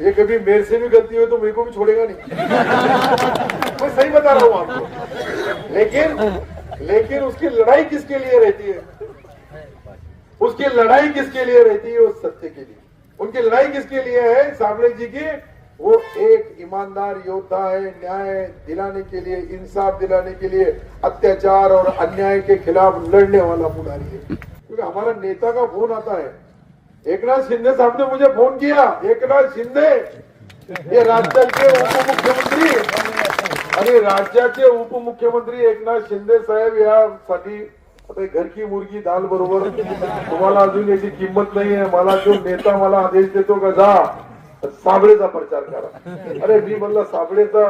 ये कभी मेरे से भी गलती हो तो मेरे को भी छोड़ेगा नहीं। मैं सही बता रहा हूँ आपको। लेकिन लेकिन उसकी लड़ाई किसके लिए रहती है? उसकी लड़ाई किसके लिए रहती है उस सत्य के लिए? उनकी लड़ाई किसके लिए है? सामने जी की? वो एक ईमानदार योद्धा है, न्याय दिलाने के लिए, इंसाफ दिलाने के लिए, अत्याचार और अन्याय के खिलाफ लड़ने वाला पुजारी है। क्योंकि हमारा नेता का फ़ोन आता है। एकनाथ शिंदे साहब ने मुझे फोन किया एकनाथ शिंदे हे राज्याचे उपमुख्यमंत्री आणि राज्याचे उपमुख्यमंत्री एकनाथ शिंदे साहेब यासाठी आता घर की मुर्गी दाल बरोबर तुम्हाला अजून याची किंमत नाहीये मला जो नेता मला आदेश देतो का जा साबळेचा प्रचार करा. अरे मी म्हणलं साबळेचा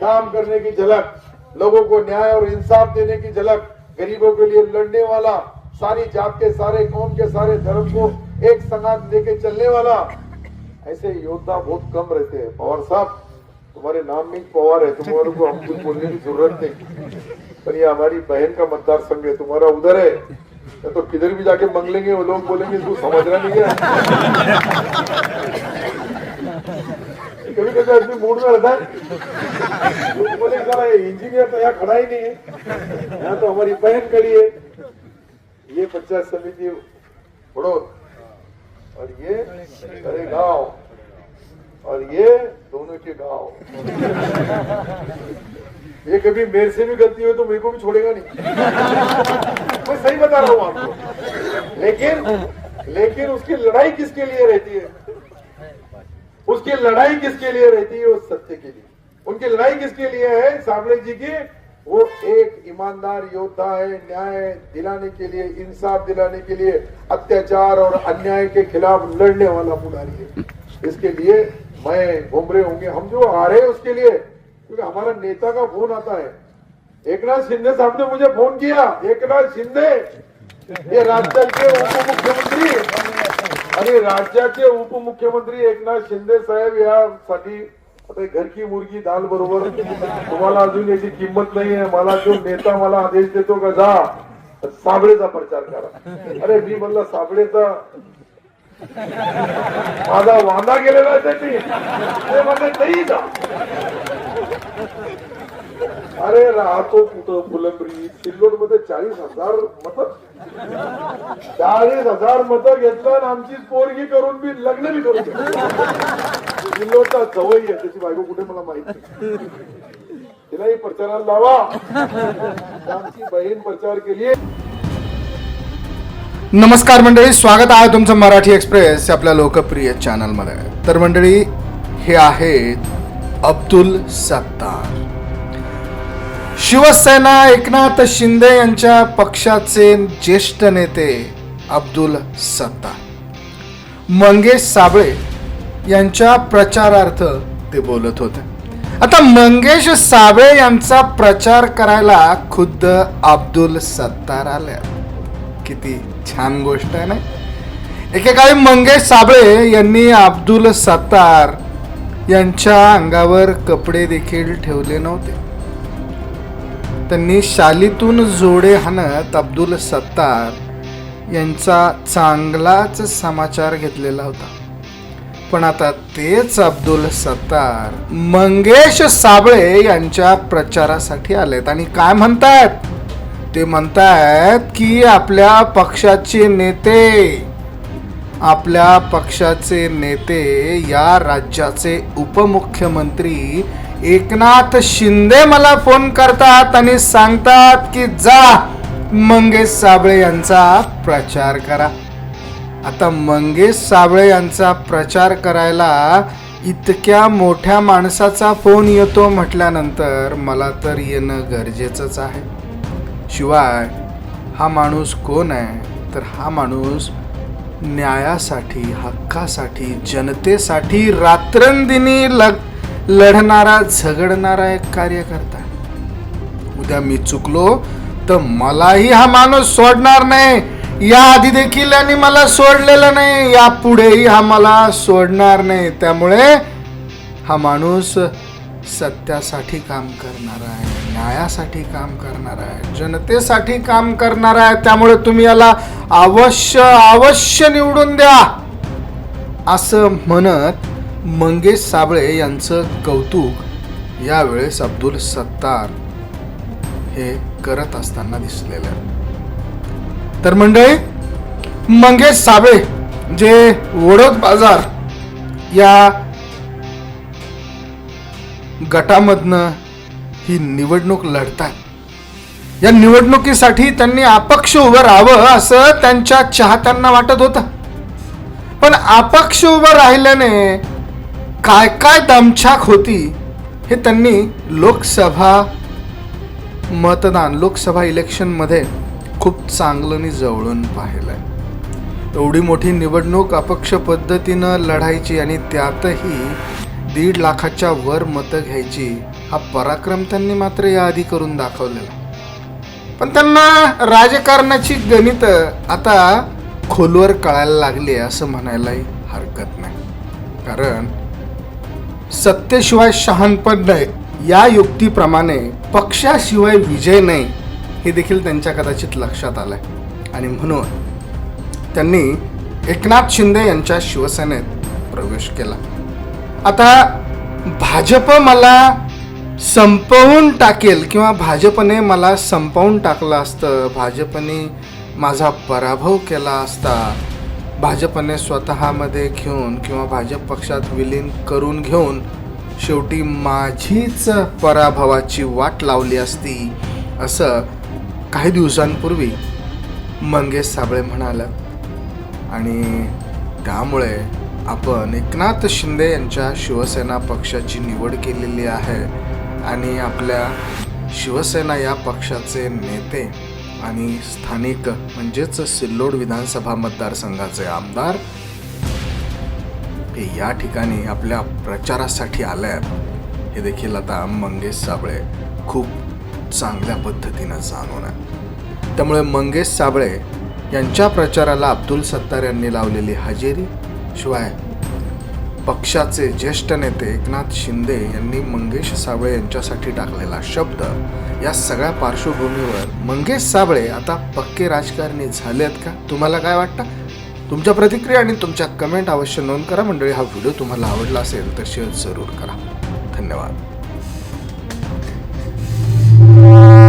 काम करने की झलक लोगों को न्याय और इंसाफ देने की झलक गरीबों के लिए लड़ने वाला सारी जात के, सारे कौम के, सारे धर्म को एक संगात लेके चलने वाला। ऐसे योद्धा बहुत कम रहते हैं। पवार साहब, तुम्हारे नाम में पवार है। तुम्हारे को हम कुछ बोलने की ज़रूरत नहीं। पर ये हमारी बहन का मतदार संघ है, तुम्हारा उधर है। तो किधर भी जाके मंग लेंगे वो लोग बोलेंगे तू समझ रहा नहीं है। कभी कभी आदमी मूड में रहता है। बोले इंजीनियर तो यहाँ खड़ा ही नहीं है। यहाँ तो हमारी बहन खड़ी है। ये पंचायत समिति बड़ोद और ये अरे गाँव। और ये दोनों के गाँव। ये कभी मेरे से भी गलती हो तो मेरे को भी छोड़ेगा नहीं। मैं सही बता रहा हूँ आपको। लेकिन लेकिन उसकी लड़ाई किसके लिए रहती है? उसकी लड़ाई किसके लिए रहती है? उस सत्य के लिए। उनकी लड़ाई किसके लिए है? सामने जी की वो एक ईमानदार योद्धा है न्याय दिलाने के लिए इंसाफ दिलाने के लिए अत्याचार और अन्याय के खिलाफ लड़ने वाला पुजारी है। इसके लिए मैं घूमरे होंगे हम जो आ रहे हैं उसके लिए क्योंकि हमारा नेता का फोन आता है। एकनाथ शिंदे साहब ने मुझे फोन किया एकनाथ शिंदे हे राज्याचे उपमुख्यमंत्री। आणि राज्याचे उपमुख्यमंत्री एकनाथ शिंदे साहेब यासाठी घरची घर की मुर्गी दाल बरोबर. तुम्हाला अजून याची किंमत नाहीये. मला जो नेता मला आदेश देतो का जा. साबळेचा प्रचार करा. अरे मी म्हणलं साबळेचा माझा वांदा गेलेला आहे त्यांनी ते म्हणले नाही जा. अरे राहतो कुठं फुलंब्री? सिल्लोडमध्ये चाळीस हजार मत. चाळीस हजार मत घेतलं आणि आमची पोरगी करून मी लग्न बी करून सिल्लोडचा जवळ आहे त्याची बायको कुठे मला माहिती तिलाही प्रचाराला लावा. आमची बहीण प्रचार केली नमस्कार मंडळी स्वागत आहे तुमचं मराठी एक्सप्रेस आपल्या लोकप्रिय चॅनलमध्ये तर मंडळी हे आहेत अब्दुल सत्तार. शिवसेना एकनाथ शिंदे यांच्या पक्षाचे ज्येष्ठ नेते अब्दुल सत्तार. मंगेश साबळे यांच्या प्रचारार्थ ते बोलत होते. आता मंगेश साबळे यांचा प्रचार करायला खुद्द अब्दुल सत्तार आल्या. किती छान गोष्ट आहे ना एकेकाळी मंगेश साबळे यांनी अब्दुल सत्तार यांच्या अंगावर कपडे देखील ठेवले नव्हते. त्यांनी शालीतून जोडे हाणत अब्दुल सत्तार यांचा चांगलाच समाचार घेतलेला होता. पण आता तेच अब्दुल सत्तार मंगेश साबळे यांच्या प्रचारासाठी आलेत. आणि काय म्हणतायत? ते म्हणतायत की आपल्या पक्षाचे नेते आपल्या पक्षाचे नेते या राज्याचे उपमुख्यमंत्री एकनाथ शिंदे मला फोन करतात आणि सांगतात की जा मंगेश साबळे यांचा प्रचार करा. आता मंगेश साबळे यांचा प्रचार करायला इतक्या मोठ्या माणसाचा फोन येतो म्हटल्यानंतर मला तर येणं गरजेचंच आहे. शिवाय हा माणूस कोण आहे? तर हा माणूस न्यायासाठी हक्कासाठी जनतेसाठी रात्रंदिनी लग लढणारा झगडणारा एक कार्यकर्ता उद्या मी चुकलो तर मलाही हा माणूस सोडणार नाही. या आधी देखील यांनी मला सोडलेलं नाही. या पुढेही हा मला सोडणार नाही. त्यामुळे हा माणूस सत्यासाठी काम करणार आहे. न्यायासाठी काम करणार आहे जनतेसाठी काम करणार आहे त्यामुळे तुम्ही याला अवश्य अवश्य निवडून द्या. असं म्हणत मंगेश साबळे यांचं कौतुक यावेळेस अब्दुल सत्तार हे करत असताना दिसलेलं आहे. तर मंडळी मंगेश साबळे जे वडोद बाजार या गटामधनं ही निवडणूक लढतात. या निवडणुकीसाठी त्यांनी अपक्ष उभं राहावं असं त्यांच्या चाहत्यांना वाटत होतं. पण अपक्ष उभं राहिल्याने काय काय दमछाक होती हे त्यांनी लोकसभा मतदान लोकसभा इलेक्शनमध्ये खूप चांगलं जवळून जवळून पाहिलंय. एवढी मोठी निवडणूक अपक्ष पद्धतीनं लढायची आणि त्यातही दीड लाखाच्या वर मतं घ्यायची हा पराक्रम त्यांनी मात्र याआधी करून दाखवलेला. पण त्यांना राजकारणाची गणित आता खोलवर कळायला लागली असं म्हणायलाही हरकत नाही. कारण सत्तेशिवाय शहाणपण नाही. या युक्तीप्रमाणे पक्षाशिवाय विजय नाही हे देखील त्यांच्या कदाचित लक्षात आलंय. आणि म्हणून त्यांनी एकनाथ शिंदे यांच्या शिवसेनेत प्रवेश केला. आता भाजप मला संपवून टाकेल किंवा भाजपने मला संपवून टाकलं असतं. भाजपने माझा पराभव केला असता. भाजपने स्वतःमध्ये घेऊन किंवा भाजप पक्षात विलीन करून घेऊन शेवटी माझीच पराभवाची वाट लावली असती असं काही दिवसांपूर्वी मंगेश साबळे म्हणाला. आणि त्यामुळे आपण एकनाथ शिंदे यांच्या शिवसेना पक्षाची निवड केलेली आहे. आणि आपल्या शिवसेना या पक्षाचे नेते आणि स्थानिक म्हणजेच सिल्लोड विधानसभा मतदारसंघाचे आमदार हे या ठिकाणी आपल्या प्रचारासाठी आले आहेत हे देखील आता मंगेश साबळे खूप चांगल्या पद्धतीनं जाणून आहे त्यामुळे मंगेश साबळे यांच्या प्रचाराला अब्दुल सत्तार यांनी लावलेली हजेरी शिवाय पक्षाचे ज्येष्ठ नेते एकनाथ शिंदे यांनी मंगेश साबळे यांच्यासाठी टाकलेला शब्द या सगळ्या पार्श्वभूमीवर. मंगेश साबळे आता पक्के राजकारणी झालेत का? तुम्हाला काय वाटतं? तुमच्या प्रतिक्रिया आणि तुमच्या कमेंट अवश्य नोंद करा. मंडळी हा व्हिडिओ तुम्हाला आवडला असेल तर शेअर जरूर करा. धन्यवाद.